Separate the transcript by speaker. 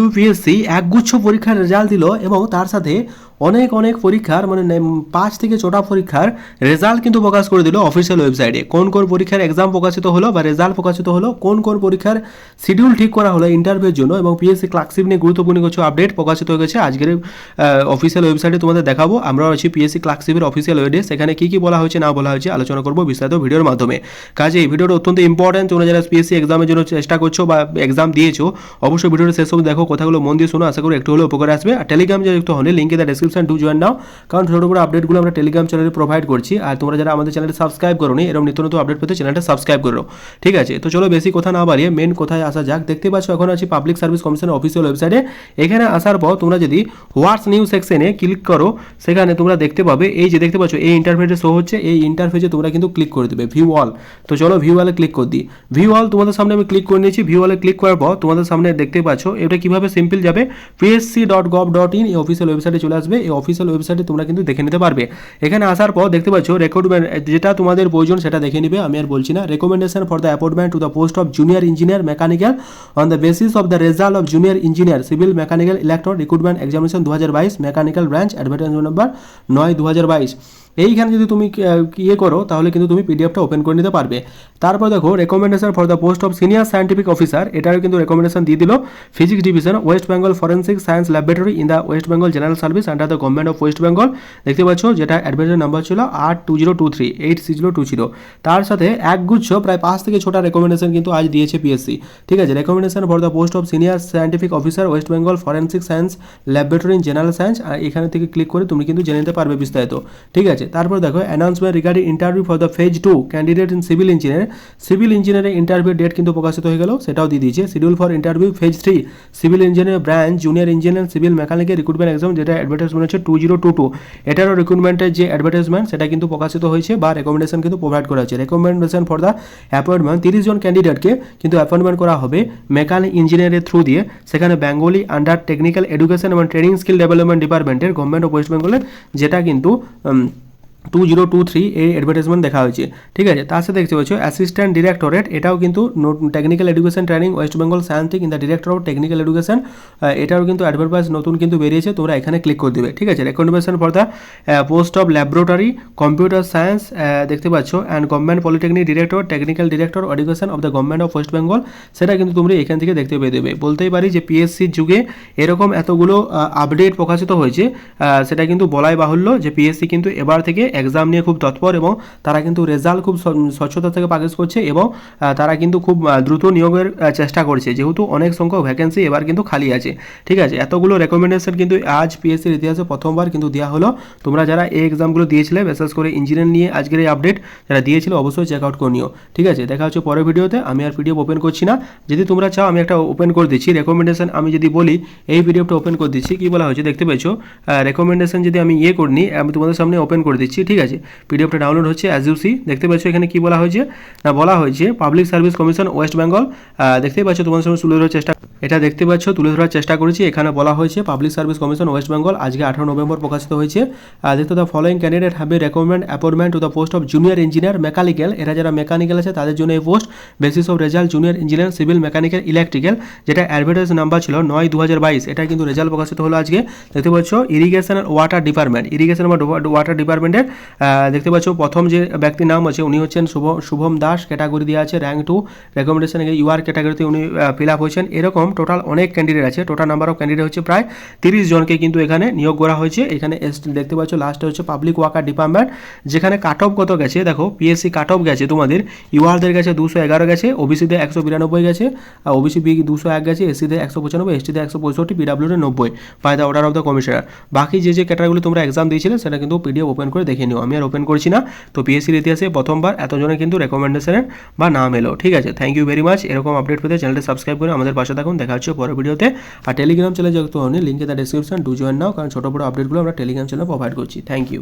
Speaker 1: UPSC একগুচ্ছ পরীক্ষার result দিল এবং তার সাথে অনেক অনেক পরীক্ষার মানে পাঁচ থেকে ছটা পরীক্ষার রেজাল্ট কিন্তু প্রকাশ করে দিল অফিসিয়াল ওয়েবসাইটে কোন কোন পরীক্ষার এক্সাম প্রকাশিত হলো বা রেজাল্ট প্রকাশিত হলো, কোন কোন পরীক্ষার শিডিউল ঠিক করা হলো ইন্টারভিউর জন্য এবং পিএসসি ক্লার্কশিপ নিয়ে গুরুত্বপূর্ণ কিছু আপডেট প্রকাশিত হয়ে গেছে। আজকের অফিসিয়াল ওয়েবসাইটে তোমাদের দেখাবো। আমরা আছি পিএসসি ক্লার্কশিপের অফিসিয়াল ওয়েবে সেখানে কী কী বলা হয়েছে, না বলা হয়েছে আলোচনা করব বিস্তারিত ভিডিওর মাধ্যমে। কাজে এই ভিডিওটা অত্যন্ত ইম্পর্টেন্ট তোমরা যারা পিএসসি এক্সামের জন্য চেষ্টা করছ বা এক্সাম দিয়েছ, অবশ্যই ভিডিওটা শেষ অবধি দেখো। কথাগুলো মন দিয়ে শোনো, আশা করি একটু হলেও উপকার আসবে। আর টেলিগ্রাম যুক্ত হলে লিঙ্কে the description to join now. কারণ ছোটো বড় আপডেটগুলো আমরা টেলিগ্রাম চ্যানেলে প্রোভাইড করছি। আর তোমরা যারা আমাদের চ্যানেলে সাবস্ক্রাইব করো নি এরকম নিত্য নতুন আপডেট পেতে চ্যানেলটা সাবস্ক্রাইব করো ঠিক আছে? তো চলো বেশি কথা না বাড়িয়ে মেন কোথায় আসা যাক। দেখতে পাচ্ছ এখন আছি পাবলিক সার্ভিস কমিশনের অফিসিয়াল ওয়েবসাইটে এখানে আসার পর তোমরা যদি হোয়াটস নিউজ সেকশনে ক্লিক করো, সেখানে তোমরা দেখতে পাবে এই যে দেখতে পাচ্ছ, এই ইন্টারফেসে শো হচ্ছে, এই ইন্টারফেসে তোমরা কিন্তু ক্লিক করে দেবে ভিউ অল তো চলো ভিউ অলে ক্লিক করে দিই। ভিউ অল তোমাদের সামনে আমি ক্লিক করে নিয়েছি। ভিউ অলে ক্লিক করার পর তোমাদের সামনে দেখতে পাচ্ছ, এটা কীভাবে সিম্পল যাবে। PSC dot gov dot in এই অফিসিয়াল ওয়েবসাইটে চলে আসবে। এই অফিসিয়াল ওয়েবসাইটে তোমরা কিন্তু দেখে নিতে পারবে। এখানে আসার পর দেখতে পাচ্ছ রেকমেন্ড যেটা তোমাদের প্রয়োজন সেটা দেখে নিবে, আমি আর বলছি না। Recommendation for the appointment to the post of junior engineer mechanical on the basis of the result of junior engineer civil mechanical electron recruitment examination দু হাজার বাইশ মেকানিক্যাল ব্রাঞ্চ অ্যাডভার্টাইজমেন্ট নাম্বার নয় দু এইখানে যদি তুমি ইয়ে করো, তাহলে কিন্তু তুমি পিডিএফটা ওপেন করে নিতে পারবে। তারপর দেখো recommendation for the post of senior scientific officer এটারও কিন্তু রেকমেন্ডেশন দিয়ে দিল। Physics division West Bengal forensic science laboratory in the West Bengal general service under the government of West Bengal দেখতে পাচ্ছ, যেটা অ্যাডভাইজার নাম্বার ছিল আট two zero two three eight six zero two zero তার সাথে একগুচ্ছ, প্রায় পাঁচ থেকে ছটা রেকমেন্ডেশন কিন্তু আজ দিয়েছে পিএসসি ঠিক আছে recommendation for the post of senior scientific officer West Bengal forensic science laboratory in general science এখানে থেকে ক্লিক করে তুমি কিন্তু জেনে নিতে পারবে বিস্তারিত। ঠিক আছে তারপর দেখো announcement regarding interview for the phase two candidate in civil engineer civil ইঞ্জিনিয়ারের ইন্টারভিউ ডেট কিন্তু প্রকাশিত হয়ে গেল, সেটাও দিয়ে দিয়েছে। Schedule for interview phase three civil engineer branch junior engineer civil মেকানিকের recruitment exam যেটা অ্যাডভার্টাইজমেন্ট হচ্ছে টু জিরো টু টু এটারও রিক্রুটমেন্টের যে অ্যাডভার্টাইজমেন্ট সেটা কিন্তু প্রকাশিত হয়েছে বা রেকমেন্ডেশন কিন্তু প্রোভাইড করা হয়েছে। রেকমেন্ডেশন ফর দ্য অ্যাপয়েন্টমেন্ট তিরিশ জন ক্যান্ডিডেটকে কিন্তু অ্যাপয়েন্টমেন্ট করা হবে মেকানিক ইঞ্জিনিয়ারের থ্রু দিয়ে। সেখানে বেঙ্গলি আন্ডার টেকনিক্যাল এডুকেশন এবং ট্রেনিং স্কিল ডেভেলপমেন্ট ডিপার্টমেন্টের গভর্নমেন্ট অফ ওয়েস্ট বেঙ্গলের যেটা কিন্তু টু জিরো টু থ্রি এই অ্যাডভার্টাইজমেন্ট দেখা হয়েছে। ঠিক আছে? তার সাথে দেখতে পাচ্ছ অ্যাসিস্ট্যান্ট ডিরেক্টরেট এটাও কিন্তু technical education training West Bengal scientic in the director of technical education এটাও কিন্তু অ্যাডভার্টাইজ নতুন কিন্তু বেরিয়েছে, তোমরা এখানে ক্লিক করে দেবে। ঠিক আছে? Recommendation for the post of laboratory computer science দেখতে পাচ্ছ and government polytechnic director technical director education of the government of West Bengal সেটা কিন্তু তোমরা এখান থেকে দেখতে পেয়ে দেবে। বলতেই পারি যে পিএসসির যুগে এরকম এতগুলো আপডেট প্রকাশিত হয়েছে সেটা কিন্তু বলাই বাহুল্য যে পিএসসি কিন্তু এবার থেকে এক্সাম নিয়ে খুব তৎপর এবং তারা কিন্তু রেজাল্ট খুব স্ব- স্বচ্ছতা থেকে প্রকাশ করছে এবং তারা কিন্তু খুব দ্রুত নিয়োগের চেষ্টা করছে। যেহেতু অনেক সংখ্যক ভ্যাকেন্সি এবার কিন্তু খালি আছে। ঠিক আছে? এতগুলো রেকমেন্ডেশন কিন্তু আজ পিএসসির ইতিহাসে প্রথমবার কিন্তু দেওয়া হলো। তোমরা যারা এই এক্সামগুলো দিয়েছিলে, বিশেষ করে ইঞ্জিনিয়ার নিয়ে আজকের এই আপডেট যারা দিয়েছিল অবশ্যই চেক আউট করে নিও। ঠিক আছে? দেখা হচ্ছে পরের ভিডিওতে। আমি আর পিডিএফ ওপেন করছি না। যদি তোমরা চাও, আমি একটা ওপেন করে দিচ্ছি। রেকমেন্ডেশন আমি যদি বলি, এই পিডিএফটা ওপেন করে দিচ্ছি। কি বলা হয়েছে? দেখতে পেয়েছ? রেকমেন্ডেশন যদি আমি ইয়ে করিনি, আমি তোমাদের সামনে ওপেন করে দিচ্ছি। ঠিক আছে? পিডিএফটা ডাউনলোড হচ্ছে অ্যাজ ইউ সি দেখতে পাচ্ছ এখানে কি বলা হয়েছে? না, বলা হয়েছে public service commission West Bengal দেখতে পাচ্ছ তোমাদের সঙ্গে তুলে ধরার চেষ্টা, এটা দেখতে পাচ্ছ, তুলে ধরার চেষ্টা করেছি, এখানে বলা হয়েছে public service commission West Bengal আজকে আঠারো নভেম্বর প্রকাশিত হয়েছে। দেখতে the following candidate have recommend appointment to the post of junior engineer mechanical এরা যারা মেকানিক্যাল আছে, তাদের জন্য এই post basis of result junior engineer civil mechanical electrical যেটা অ্যাডভার্টাইজ নাম্বার ছিল নয় দু এটা কিন্তু রেজাল্ট প্রকাশিত হলো আজকে। দেখতে পাচ্ছ ইরিগেশন ওয়াটার ডিপার্টমেন্ট ইরিগেশন বা ওয়াটার ডিপার্টমেন্টের দেখতে পাচ্ছ, প্রথম যে ব্যক্তির নাম আছে, উনি হচ্ছেন শুভ, শুভম দাস ক্যাটাগরি দেওয়া আছে র্যাঙ্ক টু রেকমেন্ডেশন ইউআর ক্যাটাগরিতে উনি ফিল আপ হয়েছেন। এরকম টোটাল অনেক ক্যান্ডিডেট আছে। টোটাল নাম্বার অফ ক্যান্ডিডেট হচ্ছে প্রায় তিরিশ জনকে কিন্তু এখানে নিয়োগ করা হয়েছে। এখানে দেখতে পাচ্ছ লাস্টে হচ্ছে পাবলিক ওয়াকার ডিপার্টমেন্ট যেখানে কাট অফ কত গেছে? দেখো পিএসসি কাট অফ গেছে তোমাদের। ইউআরদের গেছে দুশো এগারো গেছে ওবিসিতে একশো বিরানব্বই গেছে, আর ওবিসি বি দুশো এক গেছে এসসিতে একশো পঁচানব্বই এসটিতে একশো পঁয়ষট্টি পিডাব্লিউতে নব্বই by the order of the commissioner বাকি যে যে ক্যাটাগরি তোমরা এক্সাম দিয়েছিলে, সেটা কিন্তু পিডিএফ ওপেন করে দেখে নিও। আমি আর ওপেন করছি না। তো পিএসসির ইতিহাসে প্রথমবার এতজনের কিন্তু রেকমেন্ডেশনের বা নাম এলো। ঠিক আছে? থ্যাংক ইউ ভেরি মাচ এরকম আপডেট পেতে চ্যানেলটা সাবস্ক্রাইব করে আমাদের পাশে থাকুন। দেখা হচ্ছে পরের ভিডিওতে আর টেলিগ্রাম চ্যানেল যুক্ত লিঙ্কে তার ডিসক্রিপশন ডু জয়েন নাও কারণ ছোটো বড়ো আপডেটগুলো আমরা টেলিগ্রাম চ্যানেল প্রোভাইড করছি। Thank you